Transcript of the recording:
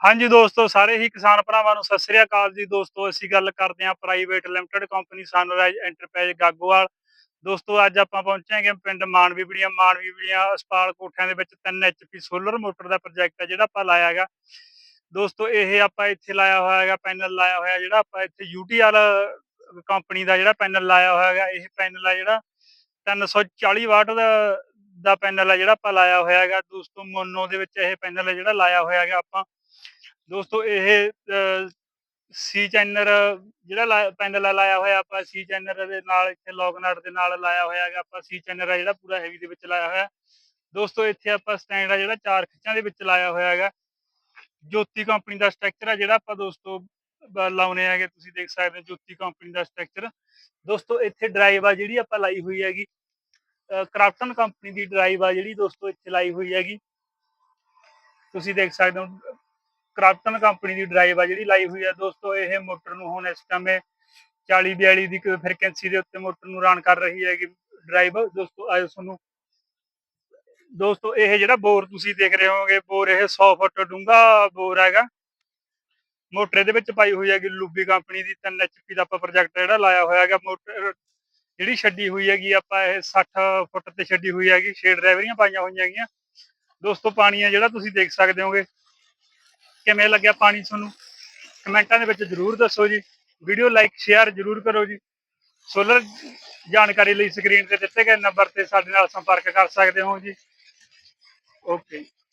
ਹਾਂਜੀ ਦੋਸਤੋ, ਸਾਰੇ ਹੀ ਕਿਸਾਨ ਭਰਾਵਾਂ ਨੂੰ ਸਤਿ ਸ੍ਰੀ ਅਕਾਲ ਜੀ। ਦੋਸਤੋ, ਅਸੀਂ ਗੱਲ ਕਰਦੇ ਹਾਂ private limited company sunrise enterprise Gagowal. ਦੋਸਤੋ, ਅੱਜ ਆਪਾਂ ਪਹੁੰਚੇ ਪਿੰਡ ਮਾਨਵੀ ਬੜੀਆਂ। ਮਾਨਵੀ ਬੜੀਆਂ ਅਸਪਾਲ ਕੋਠਿਆਂ ਦੇ ਵਿੱਚ 3 ਐਚਪੀ ਸੋਲਰ ਮੋਟਰ ਦਾ ਪ੍ਰੋਜੈਕਟ ਹੈ ਜਿਹੜਾ ਆਪਾਂ ਲਾਇਆ ਹੈਗਾ। ਦੋਸਤੋ, ਇਹ ਆਪਾਂ ਇੱਥੇ ਲਾਇਆ ਹੋਇਆ ਹੈਗਾ ਪੈਨਲ ਲਾਇਆ ਹੋਇਆ ਜਿਹੜਾ ਆਪਾਂ ਇੱਥੇ ਯੂਟੀਆਰ ਕੰਪਨੀ ਦਾ ਜਿਹੜਾ ਪੈਨਲ ਲਾਇਆ ਹੋਇਆ ਹੈਗਾ। ਇਹ ਪੈਨਲ ਆ ਜਿਹੜਾ 340 ਵਾਟ ਦਾ ਦਾ ਪੈਨਲ ਆ ਜਿਹੜਾ ਆਪਾਂ ਲਾਇਆ ਹੋਇਆ ਹੈਗਾ। ਦੋਸਤੋ, ਮੋਨੋ ਦੇ ਵਿੱਚ ਇਹ ਪੈਨਲ ਹੈ ਜਿਹੜਾ ਲਾਇਆ ਹੋਇਆ ਹੈਗਾ ਆਪਾਂ। ਦੋਸਤੋ, ਇਹ ਸੀ ਚੈਨਰ ਜਿਹੜਾ ਪੈਨਲ ਲਾਇਆ ਹੋਇਆ ਆਪਾਂ ਸੀ ਚੈਨਰ ਦੇ ਨਾਲ ਇੱਥੇ ਲੌਗਨਟ ਦੇ ਨਾਲ ਲਾਇਆ ਹੋਇਆ ਹੈਗਾ, ਆਪਾਂ ਸੀ ਚੈਨਰ ਆ ਜਿਹੜਾ ਪੂਰਾ ਹੈਵੀ ਦੇ ਵਿੱਚ ਲਾਇਆ ਹੋਇਆ। ਦੋਸਤੋ, ਇੱਥੇ ਆਪਾਂ ਸਟੈਂਡ ਆ ਜਿਹੜਾ ਚਾਰ ਖਿੱਚਾਂ ਦੇ ਵਿੱਚ ਲਾਇਆ ਹੋਇਆ ਹੈਗਾ। ਜੋਤੀ ਕੰਪਨੀ ਦਾ ਸਟਰਕਚਰ ਆ ਜਿਹੜਾ ਆਪਾਂ ਦੋਸਤੋ, ਬ- ਲਾਉਨੇ ਹੈਗੇ, ਤੁਸੀਂ ਦੇਖ ਸਕਦੇ ਹੋ ਜੋਤੀ ਕੰਪਨੀ ਦਾ ਸਟਰਕਚਰ ਦੋਸਤੋ, ਇੱਥੇ ਡਰਾਈਵ ਆ ਜਿਹੜੀ ਆਪਾਂ ਲਾਈ ਹੋਈ ਹੈਗੀ। ਕਰਾਫਟਨ ਕੰਪਨੀ ਦੀ ਡਰਾਈਵ ਆ ਜਿਹੜੀ ਦੋਸਤੋ ਇੱਥੇ ਲਾਈ ਹੋਈ ਹੈਗੀ। ਤੁਸੀਂ ਦੇਖ ਸਕਦੇ ਹੋ ਕਰਾਫਟਨ ਕੰਪਨੀ ਦੀ ਡਰਾਈਵ ਆ ਜਿਹੜੀ ਲਾਈ ਹੋਈ ਆ ਦੋਸਤੋ, ਇਹ ਮੋਟਰ ਨੂੰ ਹੁਣ ਇਸ ਟਾਈਮ 40 42 ਦੀ ਫ੍ਰੀਕੁਐਂਸੀ ਦੇ ਉੱਤੇ ਮੋਟਰ ਨੂੰ ਰਨ ਕਰ ਰਹੀ ਹੈਗੀ ਡਰਾਈਵ ਦੋਸਤੋ ਆਇਓ ਤੁਹਾਨੂੰ ਦੋਸਤੋ, ਇਹ ਜਿਹੜਾ ਬੋਰ ਤੁਸੀਂ ਦੇਖ ਰਹੇ ਹੋਗੇ ਬੋਰ ਇਹ 100 ਫੁੱਟ ਡੂੰਘਾ ਬੋਰ ਹੈਗਾ। ਮੋਟਰ ਦੇ ਵਿੱਚ ਪਾਈ ਹੋਈ ਹੈਗੀ ਲੂਬੀ ਕੰਪਨੀ ਦੀ 3 ਐਚਪੀ ਦਾ ਆਪਾਂ ਪ੍ਰੋਜੈਕਟ ਜਿਹੜਾ ਲਾਇਆ ਹੋਇਆ ਹੈਗਾ ਮੋਟਰ, ਜਿਹੜੀ ਛੱਡੀ ਹੋਈ ਹੈਗੀ ਆਪਾਂ ਇਹ 60 ਫੁੱਟ ਤੇ ਛੱਡੀ ਹੋਈ ਹੈਗੀ ਸ਼ੇਡ ਡਰਾਈਵਰੀਆਂ ਪਾਈਆਂ ਹੋਈਆਂ ਹੈਗੀਆਂ। ਦੋਸਤੋ ਪਾਣੀ ਹੈ ਜਿਹੜਾ ਤੁਸੀਂ ਦੇਖ ਸਕਦੇ ਹੋਗੇ ਕਿਵੇਂ ਲੱਗਿਆ ਪਾਣੀ ਤੁਹਾਨੂੰ? ਕਮੈਂਟਾਂ ਦੇ ਵਿੱਚ ਜਰੂਰ ਦੱਸੋ ਜੀ। ਵੀਡੀਓ ਲਾਈਕ, ਸ਼ੇਅਰ ਜਰੂਰ ਕਰੋ ਜੀ। ਸੋਲਰ ਜਾਣਕਾਰੀ ਲਈ ਸਕਰੀਨ ਤੇ ਦਿੱਤੇ ਗਏ ਨੰਬਰ ਤੇ ਸਾਡੇ ਨਾਲ ਸੰਪਰਕ ਕਰ ਸਕਦੇ ਹੋ ਜੀ। ਓਕੇ।